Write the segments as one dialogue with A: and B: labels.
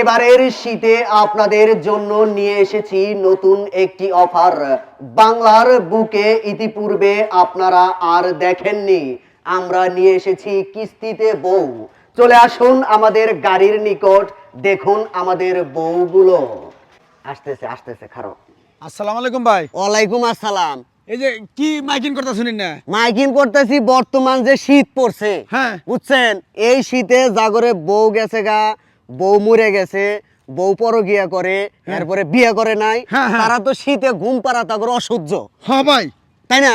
A: এবারের শীতে আপনাদের জন্য নিয়ে এসেছি নতুন একটি অফার। বাংলার বুকে ইতিপূর্বে আপনারা আর দেখেননি। আমরা নিয়ে এসেছি কিস্তিতে বউ। চলে আসুন আমাদের গাড়ির নিকট দেখুন আমাদের বউগুলো। আসতেছে আসতেছে খারো।
B: আসসালামু আলাইকুম ভাই।
A: ওয়ালাইকুম আসসালাম।
B: এই যে কি মাইকিং করতে শুনিন না?
A: মাইকিং করতেছি বর্তমান যে শীত পড়ছে
B: হ্যাঁ।
A: বুঝছেন? এই শীতে জাগরে বউ গেছে গা বউ মরে গেছে বউ পর পরগিয়া করে এরপরে বিয়ে করে নাই
B: হ্যাঁ, হ্যাঁ।
A: তারা তো শীতে ঘুম পাড়া তাগর অসহ্য।
B: হ্যাঁ ভাই।
A: তাই না?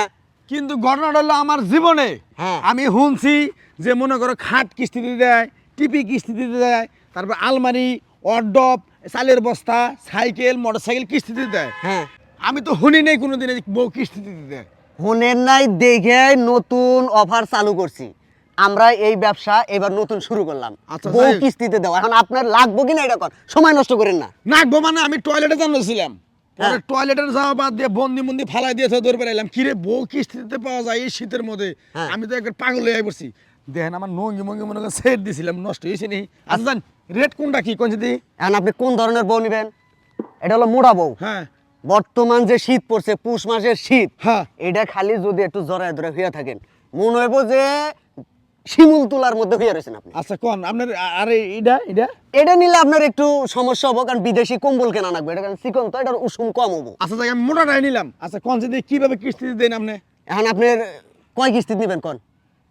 B: কিন্তু ঘটনাটা হলো আমার জীবনে।
A: হ্যাঁ।
B: আমি শুনছি যে মনে করো খাট কিস্তি দিতে দেয় টিপি কিস্তি দিতে দেয় তারপর আলমারি অডপ চালের বস্তা সাইকেল মোটর সাইকেল কিস্তি দিতে দেয়।
A: হ্যাঁ।
B: আমি তো শুনি নাই কোনোদিন বউ কিস্তি দিতে দেয়।
A: হোনের নাই দেখে নতুন অফার চালু করছি। আমরা এই ব্যবসা এবার নতুন শুরু করলাম।
B: আচ্ছা,
A: বউ কিস্তিতে দেওয়া। এখন আপনার লাগবো কিনা এটা কর। সময় নষ্ট করেন না।
B: নাকবো মানে আমি টয়লেটে জানিয়েছিলাম
A: হ্যাঁ।
B: টয়লেটে যাওয়া বাদ দিয়ে বন্দি ফালাই দৌড় বেড়াইলাম। কিরে বউ কিস্তি দিতে পাওয়া যায় এই শীতের মধ্যে।
A: হ্যাঁ।
B: আমি তো একবার পাগল হয়ে পড়ছি। দেখেন আমার নঙ্গি মঙ্গি মনে করেন সেট দিছিলাম নষ্ট হয়েছে নি। আচ্ছা জান রেট কোনটা কি কোন যদি?
A: এখন আপনি কোন ধরনের বউ নেবেন? এটা হলো মোড়া বউ।
B: হ্যাঁ।
A: বর্তমান যে শীত পড়ছে পুষ মাসের শীত
B: হ্যাঁ।
A: এটা খালি যদি একটু জড়ায় ধরে হইয়া থাকেন। মনে হইব যে শিমুল তুলার মধ্যে হইয়া রয়েছেন আপনি।
B: আচ্ছা কোন? আপনার আরে এটা এটা
A: এটা নিলে আপনার একটু সমস্যা হব কারণ বিদেশি কম্বল কেনা লাগবে। এটা কারণ চিকন তো এটার উষুম কম হব।
B: আচ্ছা যাই আমি মোটাটাই নিলাম। আচ্ছা কোন যদি কীভাবে কিস্তি দেন আপনি?
A: এখন আপনার কয় কিস্তি নেবেন কোন?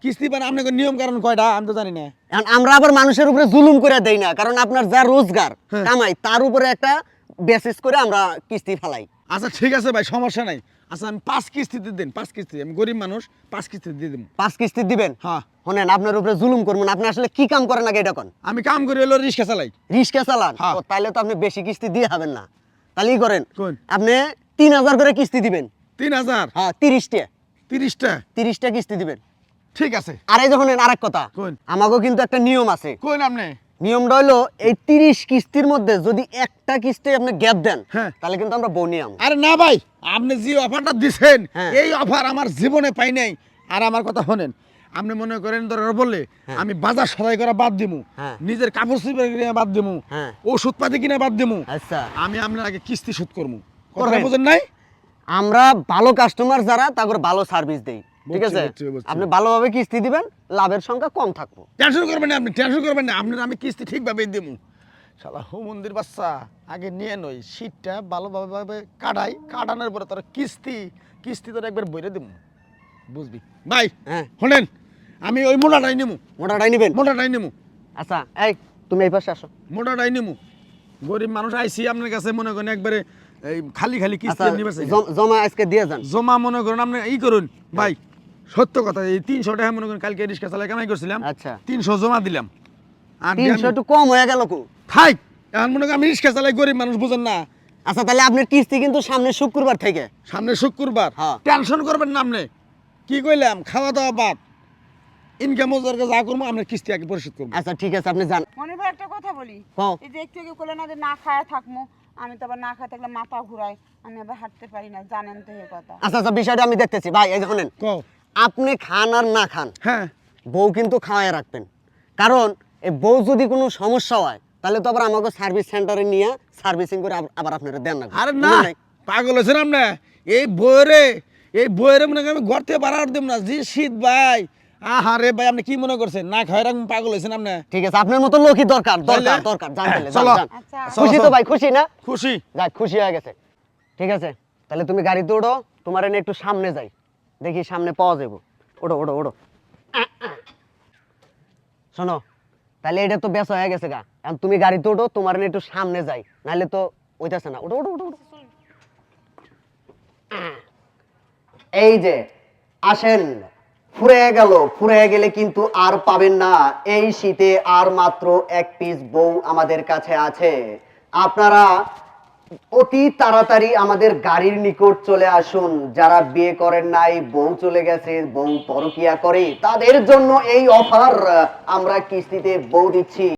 B: কিস্তি মানে আপনাকে নিয়ম কারণ কয়টা? আমি তো জানি না।
A: এখন আমরা আবার মানুষের উপরে জুলুম করে দেই না কারণ আপনার যা রোজগার
B: হ্যাঁ।
A: কামাই তার উপরে একটা বেসিস করে আমরা কিস্তি ফেলাই।
B: আচ্ছা ঠিক আছে ভাই সমস্যা নাই। আচ্ছা আমি পাঁচ কিস্তিতে দিন পাঁচ কিস্তি। আমি গরিব মানুষ পাঁচ দিয়ে দেবো।
A: পাঁচ কিস্তি দিবেন?
B: হ্যাঁ।
A: শোনেন আপনার উপরে জুলুম করবেন আপনি আসলে কি কাম করেন আগে এটা কোন?
B: আমি কাম করে এলো রিক্সা চালাই।
A: রিক্সা চালান?
B: হ্যাঁ।
A: ও, তাহলে তো আপনি বেশি কিস্তি দিয়ে হবেন না। তাহলে কি করেন আপনি তিন হাজার করে কিস্তি দিবেন।
B: তিন হাজার?
A: হ্যাঁ তিরিশটা।
B: তিরিশটা?
A: তিরিশটা কিস্তি দিবেন।
B: ঠিক আছে।
A: আর যখন আরেক কথা।
B: কোন?
A: আমাকেও কিন্তু একটা নিয়ম আছে।
B: কোন আপনি?
A: নিয়মটা হলো এই তিরিশ কিস্তির মধ্যে যদি একটা কিস্তি আপনি গ্যাপ দেন
B: হ্যাঁ।
A: তাহলে কিন্তু আমরা বউ নিয়ে
B: আরে না ভাই আপনি যে অফারটা দিছেন
A: হ্যাঁ।
B: এই অফার আমার জীবনে পাই নাই আর আমার কথা শোনেন আপনি মনে করেন দরকার বললে আমি বাজার সদাই করা বাদ দিমু
A: হ্যাঁ।
B: নিজের কাপড় চোপড় কিনে বাদ দিমু
A: হ্যাঁ।
B: ওষুধ পাতি কিনে বাদ দিমু
A: আচ্ছা
B: আমি আপনার আগে কিস্তি শোধ করব কথা? বুঝেন নাই
A: আমরা ভালো কাস্টমার যারা তারপর ভালো সার্ভিস দেই ঠিক আছে। আপনি ভালোভাবে কিস্তি দিবেন লাভের সংখ্যা কম থাকব।
B: টেনশন করবেন না আপনি টেনশন করবেন না আপনার আমি কিস্তি ঠিকভাবে দিমু। শালা হু মন্দির বাচ্চা আগে নিয়ে নই শীতটা ভালোভাবে কাটাই কাটানোর পরে তোর কিস্তি কিস্তি তোর একবার বইরে দিমু। বুঝবি? ভাই
A: হ্যাঁ।
B: শোনেন আমি ওই মোটাটাই নিমু।
A: মোটাটাই নিবেন?
B: মোটাটাই নিমু।
A: আচ্ছা এই তুমি এই পাশে আসো।
B: মোটাটাই নিমু। গরিব মানুষ আইসি আপনার কাছে মনে করেন একবারে এই খালি খালি কিস্তি
A: আচ্ছা
B: নিবে
A: জম- জমা আজকে দিয়ে যান।
B: জমা মনে করেন আপনি ই করুন ভাই সত্য কথা এই তিনশো টাকা মনে করেন কালকে রিক্সা চালাই কামাই করছিলাম
A: আচ্ছা।
B: তিনশো জমা দিলাম। আর
A: তিনশো একটু কম হয়ে গেল কু।
B: থাই এখন মনে করেন আমি রিক্সা চালাই গরিব মানুষ বুঝেন না।
A: আচ্ছা তাহলে আপনার কিস্তি কিন্তু সামনে শুক্রবার থেকে।
B: সামনে শুক্রবার।
A: হ্যাঁ।
B: টেনশন করবেন না আপনি। কি কইলাম খাওয়া দাওয়া বাদ ইনকাম যা করব আপনার কিস্তি আগে পরিশোধ করব।
A: আচ্ছা ঠিক আছে আপনি যান।
C: মনে ভাই একটা কথা বলি।
A: কও।
C: এই যে একটু একটু না যে না খায়া থাকব আমি তো আবার না খায় থাকলে মাথা ঘুরাই আমি আবার হাঁটতে পারি না জানেন তো এই কথা।
A: আচ্ছা আচ্ছা বিষয়টা আমি দেখতেছি। ভাই এই
B: কও।
A: আপনি খান আর না খান
B: হ্যাঁ।
A: বউ কিন্তু খাওয়াই রাখবেন। কারণ এই বউ যদি কোনো সমস্যা হয় তাহলে তো আবার আমাকে সার্ভিস সেন্টারে নিয়ে সার্ভিসিং করে আবার আপনারা দেন না।
B: আরে না পাগল হয়েছেন আপনি? এই বইরে এই বইরে মনে আমি ঘর থেকে বাড়ার দেব না। যে শীত ভাই। আহারে ভাই আপনি কি মনে করছেন? না খাই রাখুন পাগল হয়েছেন আপনি?
A: ঠিক আছে আপনার মতো লোকই দরকার দরকার দরকার যান তাহলে,
B: চলো।
C: আচ্ছা।
A: খুশি তো ভাই খুশি না?
B: খুশি।
A: যাক খুশি হয়ে গেছে। ঠিক আছে তাহলে তুমি গাড়িতে ওঠো তোমার এনে একটু সামনে যাই। দেখি সামনে পাওয়া যাব ওঠো ওঠো ওঠো। শোনো, তাহলে এটা তো বেশ হয়ে গেছে গা। এখন তুমি গাড়িতে ওঠো, তোমার একটু সামনে যাই। নাহলে তো ওইটাছে না। ওঠো ওঠো ওঠো ওঠো। এই যে, আসেন। ফুরে গেল, ফুরে গেলে কিন্তু আর পাবেন না। এই শীতে আর মাত্র এক পিস বউ আমাদের কাছে আছে। আপনারা অতি তাড়াতাড়ি আমাদের গাড়ির নিকট চলে আসুন। যারা বিয়ে করেন নাই, বউ চলে গেছে, বউ পরকিয়া করে, তাদের জন্য এই অফার আমরা কিস্তিতে বউ দিচ্ছি।